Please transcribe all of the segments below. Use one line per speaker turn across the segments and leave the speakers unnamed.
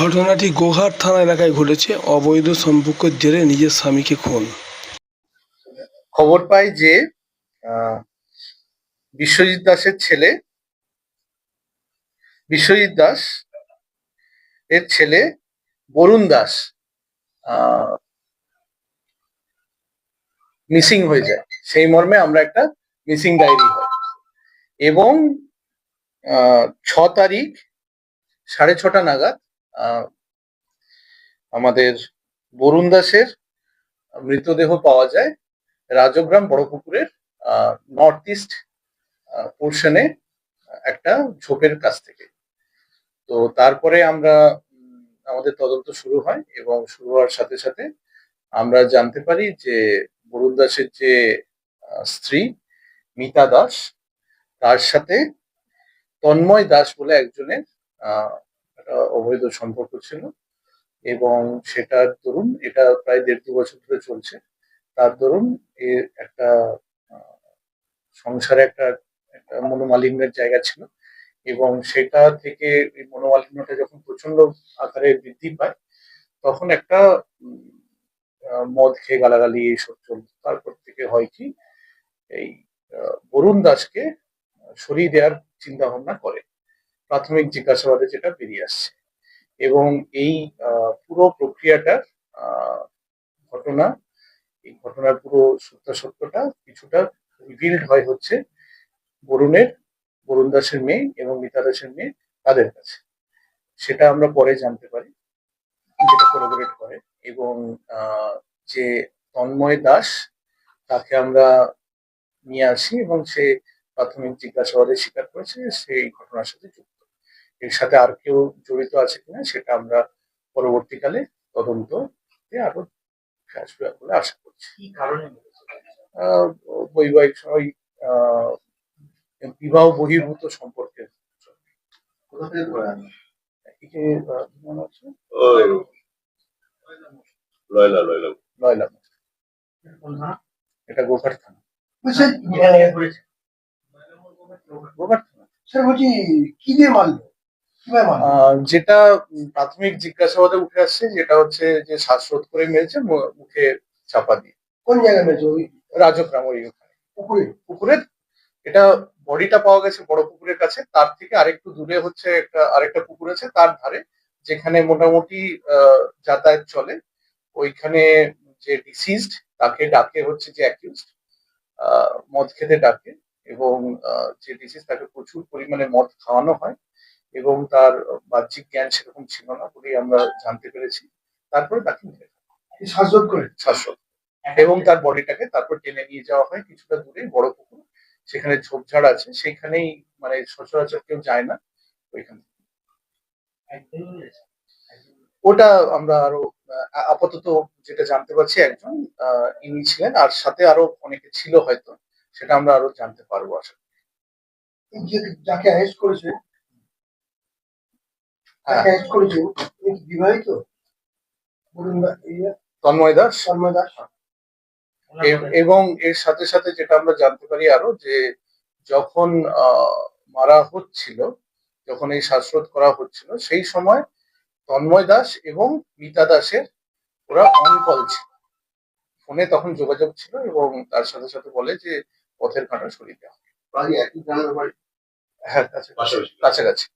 ঘটনাটি গোঘাট থানা এলাকায় ঘটেছে। অবৈধ সম্পর্কের জেরে নিজের স্বামীকে খুন।
খবর পাই যে বিশ্বজিৎ দাসের ছেলে, বিশ্বজিৎ দাস এর ছেলে বরুণ দাস মিসিং হয়ে যায়। সেই মর্মে আমরা একটা মিসিং ডায়েরি হয়। এবং ছ তারিখ সাড়ে ছটা নাগাদ আমাদের বরুণ দাসের মৃতদেহ পাওয়া যায় রাজগ্রাম বড় বড়পুকুরের নর্থ ইস্ট পোর্শনে একটা ঝোপের কাছ থেকে। তো তারপরে আমরা আমাদের তদন্ত শুরু হয় এবং শুরু হওয়ার সাথে সাথে আমরা জানতে পারি যে বরুণ দাসের যে স্ত্রী মিতা দাস, তার সাথে তন্ময় দাস বলে একজনের একটা অবৈধ সম্পর্ক ছিল। এবং সেটার দরুন এটা প্রায় দেড় দু বছর ধরে চলছে। তার দরুন এর একটা সংসারে একটা একটা মনোমালিন্যের জায়গা ছিল। এবং সেটা থেকে এই মনোমালিন্যটা যখন প্রচণ্ড আকারে বৃদ্ধি পায়, তখন একটা মদ খেয়ে গালাগালি এইসব চলত। তারপর থেকে হয় কি, এই বরুণ দাসকে সরিয়ে দেওয়ার চিন্তা ভাবনা করে। প্রাথমিক জিজ্ঞাসাবাদে যেটা বেরিয়ে আসছে। এবং এই পুরো প্রক্রিয়াটার ঘটনা, এই ঘটনার পুরো সত্যাসত্যটা কিছুটা রিভিল্ড হয় হচ্ছে বরুণের, বরুণ দাসের মেয়ে এবং মিতা দাসের মেয়ে তাদের কাছে। সেটা আমরা পরে জানতে পারি, যেটা কোলাবোরেট করে। এবং যে তন্ময় দাস তাকে আমরা নিয়ে আসি এবং সে প্রাথমিক জিজ্ঞাসাবাদে স্বীকার করেছে যে সে এই ঘটনার সাথে যুক্ত। এর সাথে আর কেউ জড়িত আছে কিনা সেটা আমরা পরবর্তীকালে তদন্ত আরও আসবে বলে আশা করছি।
কারণে
আহ, বৈবাহিক সবাই আহ, বিবাহ বহির্ভূত সম্পর্কে
কোথা থেকে ধরে আনলেন?
একে আহ, কি নাম আছে?
ওই লয়লা লয়লা।
লয়লা। এটা গোঘাট থানা।
নিয়ে করেছে।
গোঘাট থানা।
স্যার বলছি কি দিয়ে মারলো?
যেটা প্রাথমিক জিজ্ঞাসাবাদে উঠে আসছে যেটা হচ্ছে যে শ্বাসরোধ করে মেরেছে মুখে চাপা দিয়ে।
কোন জায়গায় মেরেছে? ওই
রাজগ্রাম ওই ওখানে।
পুকুরে?
পুকুরের এটা বডিটা পাওয়া গেছে বড় পুকুরের কাছে তার থেকে আরেকটু দূরে হচ্ছে একটা আরেকটা পুকুর আছে তার ধারে যেখানে মোটামুটি আহ, যাতায়াত চলে। ওইখানে যে ডিসিজড তাকে ডাকে হচ্ছে যে অ্যাকিউজড মদ খেতে ডাকে এবং যে ডিসিজ তাকে প্রচুর পরিমাণে মদ খাওয়ানো হয়। এবং তার বাহ্যিক জ্ঞান সেরকম ছিল না বলেই আমরা জানতে পেরেছি। তারপরে তাকে মেরে
শ্বাসরোধ করে
শ্বাসরোধ। এবং তার বডিটাকে তারপর টেনে নিয়ে যাওয়া হয় কিছুটা দূরে বড় পুকুর। সেখানে ঝোপঝাড় আছে। সেখানেই মানে সচরাচর কেউ যায় না ওইখানে ওটা আমরা আরও আপাতত যেটা জানতে পারছি একজন আহ, ইনি ছিলেন। আর সাথে আরও অনেকে ছিল হয়তো। সেটা আমরা আরও জানতে পারব আশা করি।
যাকে অ্যারেস্ট করেছে
হ্যাঁ।
অ্যারেস্ট উনি কি বিবাহিত? বলুন
তন্ময় দাস?
শর্মা দাস।
এবং এর সাথে সাথে যেটা আমরা জানতে পারি আরও যে যখন আহ, মারা হচ্ছিল যখন এই শ্বাসরোধ করা হচ্ছিল সেই সময় তন্ময় দাস এবং মিতা দাসের ওরা অন কল ছিল। ফোনে তখন যোগাযোগ ছিল এবং তার সাথে সাথে বলে যে পথের কাঁটা সরিয়ে দেওয়া হবে।
একই গ্রামের বাড়ি।
হ্যাঁ কাছে
পাশাপাশি।
কাছাকাছি।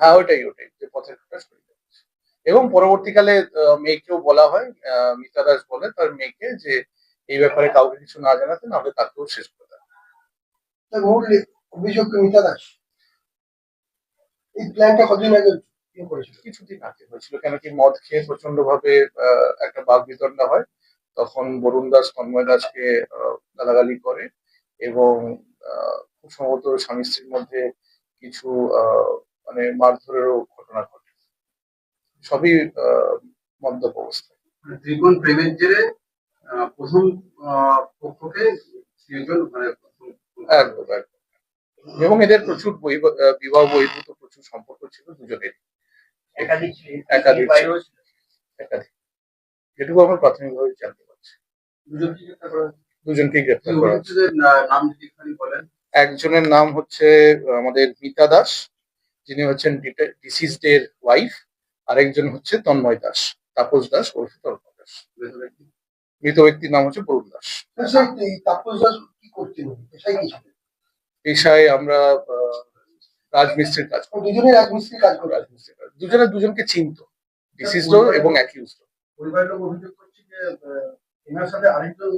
হ্যাঁ ওটাই ওটাই যে পথের দেওয়া হচ্ছে। এবং পরবর্তীকালে মেয়েকেও বলা হয় মিতা দাস বলে তার মেয়েকে যে এই ব্যাপারে কাউকে কিছু না জানাতে নাহলে তাকেও শেষ করে
মূল অভিযোগ মিতা দাস? এই প্ল্যানটা কতদিন আগে ইয়ে
কিছুদিন আগে হয়েছিল কেন কি মদ খেয়ে প্রচণ্ড ভাবে একটা বাঘ বিতণ্ডা হয়। তখন বরুণ দাস তন্ময় দাসকে গালাগালি করে এবং খুব সম্ভবত স্বামী স্ত্রীর মধ্যে কিছু আহ, মানে মারধরেরও ঘটনা ঘটে। সবই আহ, মদ্যপ অবস্থায়।
মানে ত্রিকোণ প্রেমের জেরে আহ, প্রথম আহ, পক্ষকে তিনজন মানে
একদম একদম। এবং এদের প্রচুর বহি- বিবাহ বহির্ভূত প্রচুর সম্পর্ক ছিল দুজনের
একাধিক।
একাধিক। একাধিক। যেটুকু আমরা প্রাথমিকভাবে জানতে পারছি।
দুজনকে
দুজনকেই গ্রেপ্তার করা একজনের নাম হচ্ছে আমাদের মিতা দাস যিনি হচ্ছেন ডিসিজড এর ওয়াইফ আরেকজন হচ্ছে তন্ময় দাস তাপস দাস ওরফে তন্ময় দাস। মৃত ব্যক্তির নাম হচ্ছে বরুণ দাস।
পেশায় তাপস দাস কি করতেন? পেশায়
আমরা রাজমিস্ত্রির কাজ করি।
দুজনে রাজমিস্ত্রি কাজ করে
রাজমিস্ত্রির কাজ। দুজনে দুজনকে চিনতো ডিসিজড এবং অ্যাকিউজড
পরিবারের লোক অভিযোগ করছে যে এনার সাথে আরেকজন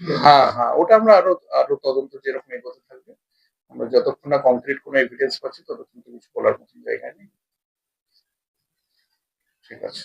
হ্যাঁ হ্যাঁ ওটা আমরা আরও আরও তদন্ত যেরকম এগোতে থাকবে, আমরা যতক্ষণ না কংক্রিট কোনো এভিডেন্স পাচ্ছি, ততক্ষণ তো কিছু বলার মতন জায়গা নেই। ঠিক আছে।